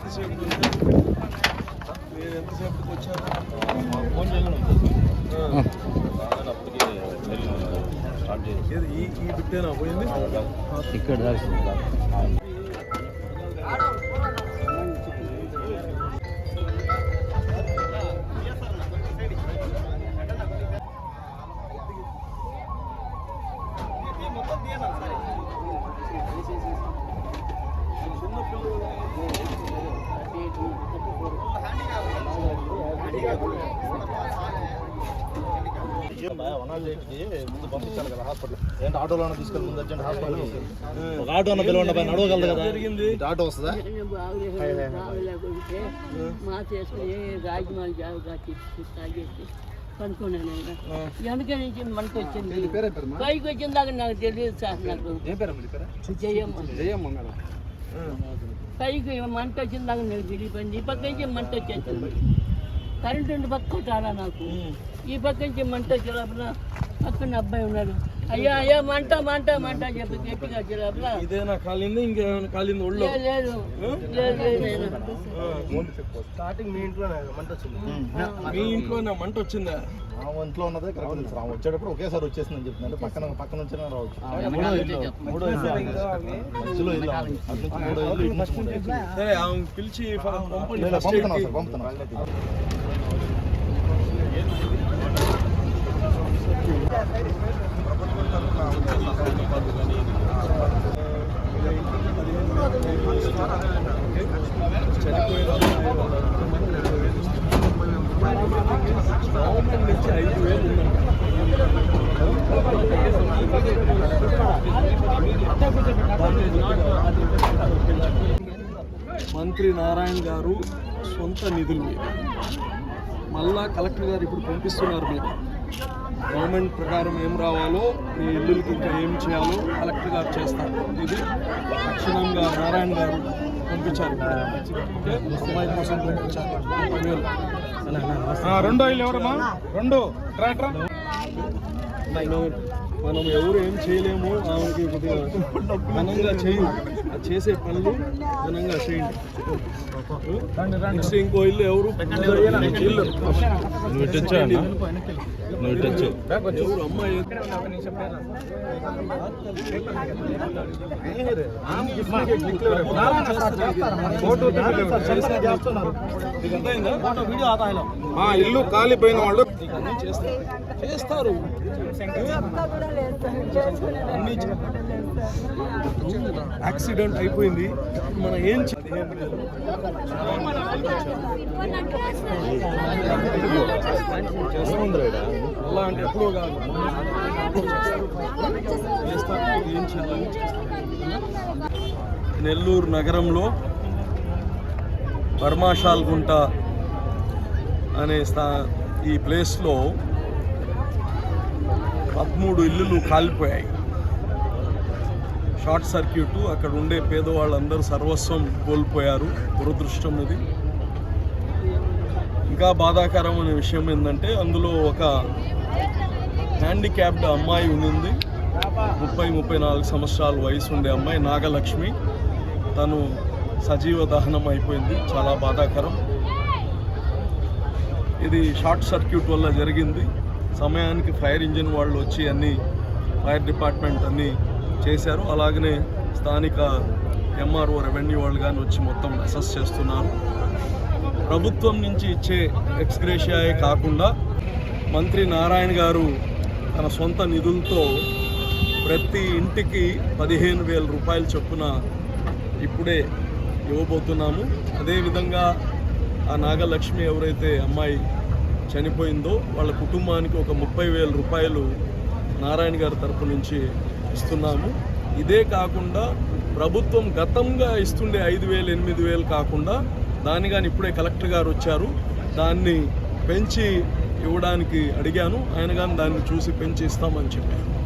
ఎంతసేపు? మీరు వచ్చారు? ఫోన్ అప్పటికి స్టార్ట్ ఏది ఈ ఈ బిట్టేనా పోయింది? ఇక్కడ దాకా. ముందు పంపించాలి కదా హాస్పిటల్ ఏంటి ఆటోలో తీసుకెళ్ళి ముందు అర్జెంట్ హాస్పిటల్ ఒక ఆటో అన్న పిలవండి అబ్బాయి నడవగలదు కదా జరిగింది ఇటు ఆటో వస్తుందా బాగలేకపోతే మా చేసుకుని రాజమాల జాగ్రత్త తిప్పి తాగేసి పనుకున్నాను వెనక నుంచి మనకు వచ్చింది పైకి వచ్చిన దాకా నాకు తెలియదు సార్ నాకు జయమ్మ జయమ్మ పైకి మంట వచ్చిన దాకా నాకు తెలియపోయింది ఈ పక్క నుంచి మంట వచ్చేసింది. కరెంట్ పక్క కొట్టాలా నాకు? ఈ పక్క నుంచి మంట వచ్చే లోపల పక్కన అబ్బాయి ఉన్నాడు. అయ్యా అయ్యా మంట మంట మంట అని చెప్పి గట్టిగా వచ్చే లోపల ఇదేనా కాలింది? ఇంకేమైనా కాలింది? ఒళ్ళు? "లే, లేదు. లేదు లేదు నాయనా." స్టార్టింగ్ మీ ఇంట్లో మంట వచ్చింది. మీ ఇంట్లో నా మంట వచ్చిందా? ఆ ఇంట్లో ఉన్నదే కరెక్ట్ తెలుసు ఆమె వచ్చేటప్పుడు ఒకేసారి వచ్చేసిందని చెప్తుంది అంటే పక్కన పక్కన నుంచి రావచ్చు. మూడో ఇల్లు. మూడో ఇల్లు. మూడో ఇల్లు. సరే ఆమె పిలిచి పంపుతున్నాం పంపుతున్నాం గవర్నమెంట్ నుంచి ఐదు వేలు మంత్రి నారాయణ గారు సొంత నిధులు. మీద మళ్ళా కలెక్టర్ గారు ఇప్పుడు పంపిస్తున్నారు మీరు. గవర్నమెంట్ ప్రకారం ఏం రావాలో మీ ఇల్లులకి ఇంకా ఏం చేయాలో కలెక్టర్ గారు చేస్తారు. ఇది తక్షణంగా నారాయణ గారు పంపించారు? అమ్మాయి కోసం. రెండో ఇల్లు ఎవరమ్మా? రెండు. ట్రాక్టర్? మనం ఎవరు ఏం చేయలేము ఆమెకి కొద్దిగా ఘనంగా చేయి. ఆ చేసే పనులు ఘనంగా చేయండి. నెక్స్ట్ ఇంకో ఇల్లు ఎవరు? ఇల్లు ఎవరు? అమ్మాయి? మా ఇల్లు కాలిపోయిన వాళ్ళు చేస్తారు. చేస్తారు అన్నీ అయిపోయింది. మనం ఏం అలా అంటే ఎప్పుడో కాదు. ఏం చేయాలని నెల్లూరు నగరంలో బర్మాషాల్గుంట అనే స్థా ఈ ప్లేస్లో పదమూడు ఇల్లులు కాలిపోయాయి. షార్ట్ సర్క్యూట్ అక్కడ ఉండే పేదవాళ్ళందరూ సర్వస్వం కోల్పోయారు దురదృష్టం ఇది. ఇంకా బాధాకరమైన విషయం ఏంటంటే అందులో ఒక హ్యాండిక్యాప్డ్ అమ్మాయి ఉంది ముప్పై ముప్పై నాలుగు సంవత్సరాల వయసు ఉండే అమ్మాయి నాగలక్ష్మి. తను సజీవ దహనం అయిపోయింది. చాలా బాధాకరం. ఇది షార్ట్ సర్క్యూట్ వల్ల జరిగింది. సమయానికి ఫైర్ ఇంజిన్ వాళ్ళు వచ్చి అన్ని ఫైర్ డిపార్ట్మెంట్ అన్నీ చేశారు. అలాగనే స్థానిక ఎంఆర్ఓ రెవెన్యూ వాళ్ళు కానీ వచ్చి మొత్తం అసెస్ చేస్తున్నారు. ప్రభుత్వం నుంచి ఇచ్చే ఎక్స్గ్రేషియాయే కాకుండా మంత్రి నారాయణ గారు తన సొంత నిధులతో ప్రతి ఇంటికి పదిహేను వేల రూపాయల చొప్పున ఇప్పుడే ఇవ్వబోతున్నాము. అదేవిధంగా ఆ నాగలక్ష్మి ఎవరైతే అమ్మాయి చనిపోయిందో వాళ్ళ కుటుంబానికి ఒక ముప్పై వేల రూపాయలు నారాయణ గారి తరపు నుంచి ఇస్తున్నాము. ఇదే కాకుండా ప్రభుత్వం గతంగా ఇస్తుండే ఐదు వేలు ఎనిమిది వేలు కాకుండా దాన్ని కానీ ఇప్పుడే కలెక్టర్ గారు వచ్చారు. దాన్ని పెంచి ఇవ్వడానికి అడిగాను. ఆయన కానీ దాన్ని చూసి పెంచి ఇస్తామని చెప్పారు.